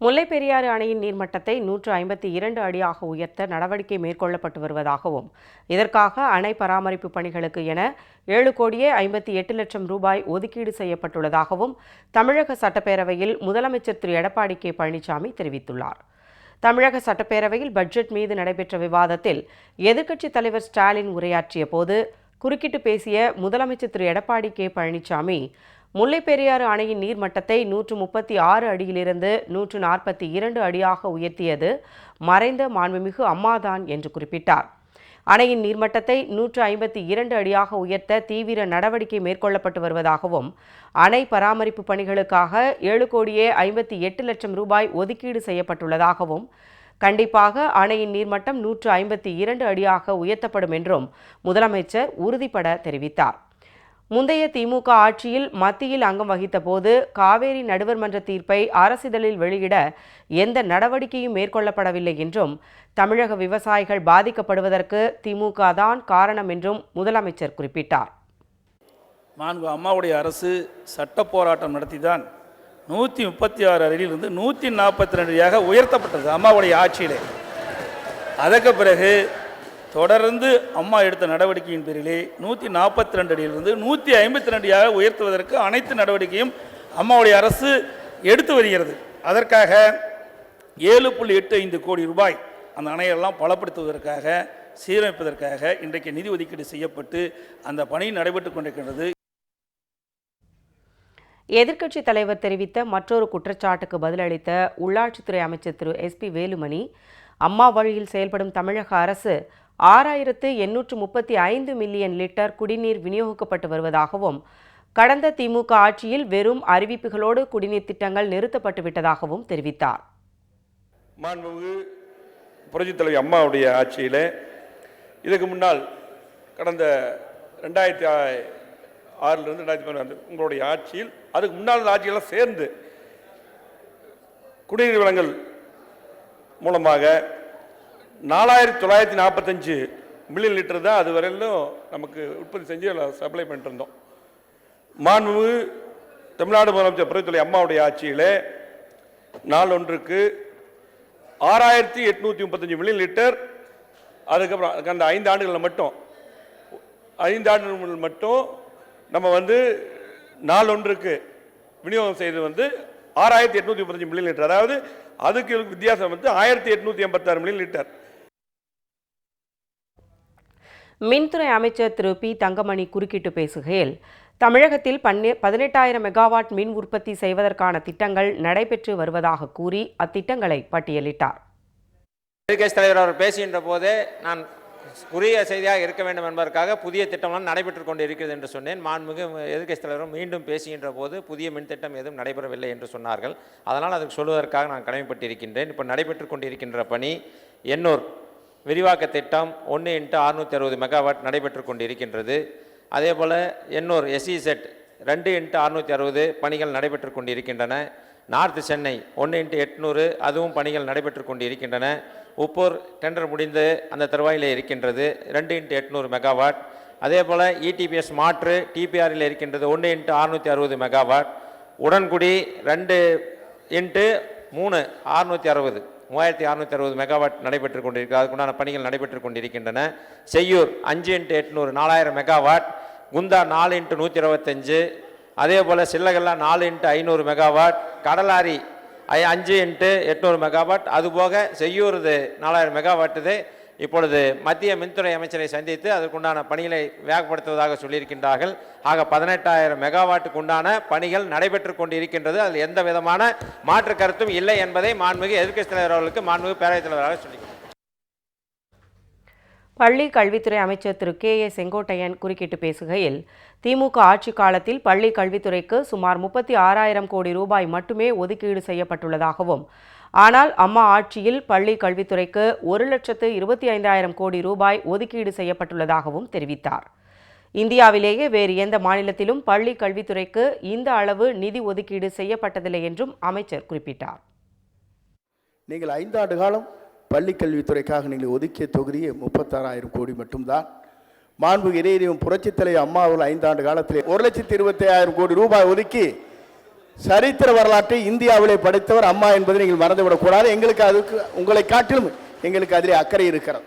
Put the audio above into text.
முல்லைப் பெரியாறு அணையின் நீர்மட்டத்தை நூற்று ஐம்பத்தி இரண்டு அடியாக உயர்த்த நடவடிக்கை மேற்கொள்ளப்பட்டு வருவதாகவும் இதற்காக அணை பராமரிப்பு பணிகளுக்கு என ஏழு கோடியே ஐம்பத்தி எட்டு லட்சம் ரூபாய் ஒதுக்கீடு செய்யப்பட்டுள்ளதாகவும் தமிழக சட்டப்பேரவையில் முதலமைச்சர் திரு. எடப்பாடி கே. பழனிசாமி தெரிவித்துள்ளார். தமிழக சட்டப்பேரவையில் பட்ஜெட் மீது நடைபெற்ற விவாதத்தில் எதிர்க்கட்சித் தலைவர் ஸ்டாலின் உரையாற்றிய போது குறுக்கிட்டு பேசிய முதலமைச்சர் திரு. எடப்பாடி கே. பழனிசாமி முல்லைப் பெரியாறு அணையின் நீர்மட்டத்தை நூற்று முப்பத்தி ஆறு அடியிலிருந்து நூற்று நாற்பத்தி இரண்டு அடியாக உயர்த்தியது மறைந்த மாண்புமிகு அம்மாதான் என்று குறிப்பிட்டார். அணையின் நீர்மட்டத்தை நூற்று ஐம்பத்தி இரண்டு அடியாக உயர்த்த தீவிர நடவடிக்கை மேற்கொள்ளப்பட்டு வருவதாகவும் அணை பராமரிப்பு பணிகளுக்காக ஏழு கோடியே ஐம்பத்தி எட்டு லட்சம் ரூபாய் ஒதுக்கீடு செய்யப்பட்டுள்ளதாகவும் கண்டிப்பாக அணையின் நீர்மட்டம் நூற்று ஐம்பத்தி இரண்டு அடியாக உயர்த்தப்படும் என்றும் முதலமைச்சர் உறுதிபட தெரிவித்தார். முந்தைய திமுக ஆட்சியில் மத்தியில் அங்கம் வகித்தபோது காவேரி நடுவர் மன்ற தீர்ப்பை அரசிதழில் வெளியிட எந்த நடவடிக்கையும் மேற்கொள்ளப்படவில்லை என்றும் தமிழக விவசாயிகள் பாதிக்கப்படுவதற்கு திமுக தான் காரணம் என்றும் முதலமைச்சர் குறிப்பிட்டார். நான்கு அம்மாவுடைய அரசு சட்ட போராட்டம் நடத்தி தான் நூற்றி முப்பத்தி ஆறு அடியிலிருந்து நூற்றி நாற்பத்தி ரெண்டு அடியாக உயர்த்தப்பட்டது அம்மாவுடைய ஆட்சியிலே. அதற்கு பிறகு தொடர்ந்து அம்மா எடுத்த நடவடிக்கையின் பேரிலே நூற்றி நாற்பத்தி ரெண்டு அடியிலிருந்து நூற்றி ஐம்பத்தி ரெண்டு அடியாக உயர்த்துவதற்கு அனைத்து நடவடிக்கையும் அம்மாவுடைய அரசு எடுத்து வருகிறது. அதற்காக ஏழு புள்ளி எட்டு ஐந்து கோடி ரூபாய் அந்த அணையெல்லாம் பலப்படுத்துவதற்காக சீரமைப்பதற்காக இன்றைக்கு நிதி ஒதுக்கீடு செய்யப்பட்டு அந்த பணி நடைபெற்றுக் கொண்டிருக்கின்றது. எதிர்க்கட்சித் தலைவர் தெரிவித்த மற்றொரு குற்றச்சாட்டுக்கு பதிலளித்த உள்ளாட்சித்துறை அமைச்சர் திரு எஸ்பி வேலுமணி அம்மா வழியில் செயல்படும் தமிழக அரசு ஆறாயிரத்து எண்ணூற்று முப்பத்தி ஐந்து மில்லியன் லிட்டர் குடிநீர் விநியோகிக்கப்பட்டு வருவதாகவும் கடந்த திமுக ஆட்சியில் வெறும் அறிவிப்புகளோடு குடிநீர் திட்டங்கள் நிறுத்தப்பட்டு விட்டதாகவும் தெரிவித்தார். மாண்புமிகு புரட்சித் தலைவி அம்மாவுடைய ஆட்சியில் இதுக்கு முன்னால் கடந்த ரெண்டாயிரத்தி ஆறிலிருந்து ரெண்டாயிரத்தி பதினாறு உங்களுடைய ஆட்சியில் அதுக்கு முன்னால் இருந்த ஆட்சியெல்லாம் சேர்ந்து குடிநீர் வளங்கள் மூலமாக நாலாயிரத்தி தொள்ளாயிரத்தி நாற்பத்தஞ்சு மில்லியன் லிட்டர் தான் அது வரையிலும் நமக்கு உற்பத்தி செஞ்சு சப்ளை பண்ணிட்டு இருந்தோம் மாண்பு தமிழ்நாடு முதலமைச்சர் பிரதித்துறை அம்மாவுடைய ஆட்சியில் நாளொன்றுக்கு ஆறாயிரத்தி எட்நூற்றி முப்பத்தஞ்சு மில்லியன் லிட்டர் அதுக்கப்புறம் அதுக்கு அந்த ஐந்து ஆண்டுகளில் மட்டும் ஐந்து ஆண்டுகள் மட்டும் நம்ம வந்து நாளொன்றுக்கு விநியோகம் செய்தது வந்து ஆறாயிரத்தி எட்நூற்றி முப்பத்தஞ்சு மில்லியன் லிட்டர். அதாவது அதுக்கு வித்தியாசம் வந்து ஆயிரத்தி எட்நூற்றி எண்பத்தாறு மில்லியன் லிட்டர். மின்துறை அமைச்சர் திரு. பி. தங்கமணி குறுக்கிட்டு பேசுகையில் தமிழகத்தில் பன்னெ பதினெட்டாயிரம் மெகாவாட் மின் உற்பத்தி செய்வதற்கான திட்டங்கள் நடைபெற்று வருவதாக கூறி அத்திட்டங்களை பட்டியலிட்டார். எதிர்க்கட்சி தலைவர் அவர் பேசுகின்ற போதே நான் புதிய செய்தியாக இருக்க வேண்டும் என்பதற்காக புதிய திட்டம்லாம் நடைபெற்று கொண்டு இருக்கிறது என்று சொன்னேன். மாண்புமிகு எதிர்க்கட்சி தலைவரும் மீண்டும் பேசுகின்ற போது புதிய மின் திட்டம் எதுவும் நடைபெறவில்லை என்று சொன்னார்கள். அதனால் அதுக்கு சொல்வதற்காக நான் கடமைப்பட்டிருக்கின்றேன். இப்போ நடைபெற்று கொண்டிருக்கின்ற பணி எண்ணூர் விரிவாக்க திட்டம் ஒன்று இன்ட்டு அறுநூற்றி அறுபது மெகாவாட் நடைபெற்று கொண்டிருக்கின்றது. அதே போல் எண்ணூர் எஸ்இசெட் ரெண்டு இன்ட்டு அறுநூற்றி அறுபது பணிகள் நடைபெற்று கொண்டிருக்கின்றன. நார்த் சென்னை ஒன்று இன்ட்டு எட்நூறு அதுவும் பணிகள் நடைபெற்று கொண்டிருக்கின்றன. உப்பூர் டெண்டர் முடிந்து அந்த தருவாயிலே இருக்கின்றது. ரெண்டு இன்ட்டு எட்நூறு மெகாவாட். அதே போல் இடிபிஎஸ் மாற்று டிபிஆரில் இருக்கின்றது ஒன்று இன்ட்டு அறுநூற்றி அறுபது மெகாவாட். உடன்குடி ரெண்டு இன்ட்டு மூணு அறுநூற்றி அறுபது. மூவாயிரத்தி அறுநூற்றி அறுபது மெகாவாட் நடைபெற்று கொண்டிருக்கிறது அதுக்குண்டான பணிகள் நடைபெற்று கொண்டிருக்கின்றன. செய்யூர் அஞ்சு இன்ட்டு எட்நூறு நாலாயிரம் மெகாவாட் குந்தா நாலு இன்ட்டு நூற்றி இருபத்தஞ்சு அதே போல் சில்லகல்லா நாலு இன்ட்டு ஐநூறு மெகாவாட் கடலாரி ஐ அஞ்சு இன்ட்டு எட்நூறு மெகாவாட் அதுபோக செய்யூருது நாலாயிரம் மெகாவாட்டுது இப்பொழுது மத்திய மின்துறை அமைச்சரை சந்தித்து அதற்குண்டான பணிகளை வேகப்படுத்துவதாக சொல்லியிருக்கின்றார்கள். ஆக பதினெட்டாயிரம் மெகாவாட்டுக்கு உண்டான பணிகள் நடைபெற்று கொண்டிருக்கின்றது. அதில் எந்த விதமான மாற்று கருத்தும் இல்லை என்பதை மாண்புமிகு எதிர்க்கட்சித் தலைவர் அவர்களுக்கு மாண்புமிகு பேரவைத் தலைவராக சொல்லி பள்ளி கல்வித்துறை அமைச்சர் திரு கே ஏ செங்கோட்டையன் குறுக்கிட்டு பேசுகையில் திமுக ஆட்சி காலத்தில் பள்ளி கல்வித்துறைக்கு சுமார் முப்பத்தி ஆறாயிரம் கோடி ரூபாய் மட்டுமே ஒதுக்கீடு செய்யப்பட்டுள்ளதாகவும் ஆனால் அம்மா ஆட்சியில் பள்ளி கல்வித்துறைக்கு ஒரு லட்சத்து இருபத்தி ஐந்தாயிரம் கோடி ரூபாய் ஒதுக்கீடு செய்யப்பட்டுள்ளதாகவும் தெரிவித்தார். இந்தியாவிலேயே வேறு எந்த மாநிலத்திலும் பள்ளி கல்வித்துறைக்கு இந்த அளவு நிதி ஒதுக்கீடு செய்யப்பட்டதில்லை என்றும் அமைச்சர் குறிப்பிட்டார். நீங்கள் ஐந்தாண்டு காலம் பள்ளிக்கல்வித்துறைக்காக நீங்கள் ஒதுக்கிய தொகுதியே முப்பத்தாறாயிரம் கோடி மட்டும்தான். மாண்பு இடையிலும் புரட்சித்தலை அம்மாவில் ஐந்தாண்டு காலத்திலே ஒரு லட்சத்தி இருபத்தி ஆயிரம் கோடி ரூபாய் ஒதுக்கி சரித்திர வரலாற்றை இந்தியாவிலே படைத்தவர் அம்மா என்பதை நீங்கள் மறந்துவிடக்கூடாது எங்களுக்கு அதுக்கு உங்களை காட்டிலும் எங்களுக்கு அதிலே அக்கறை இருக்கிறது.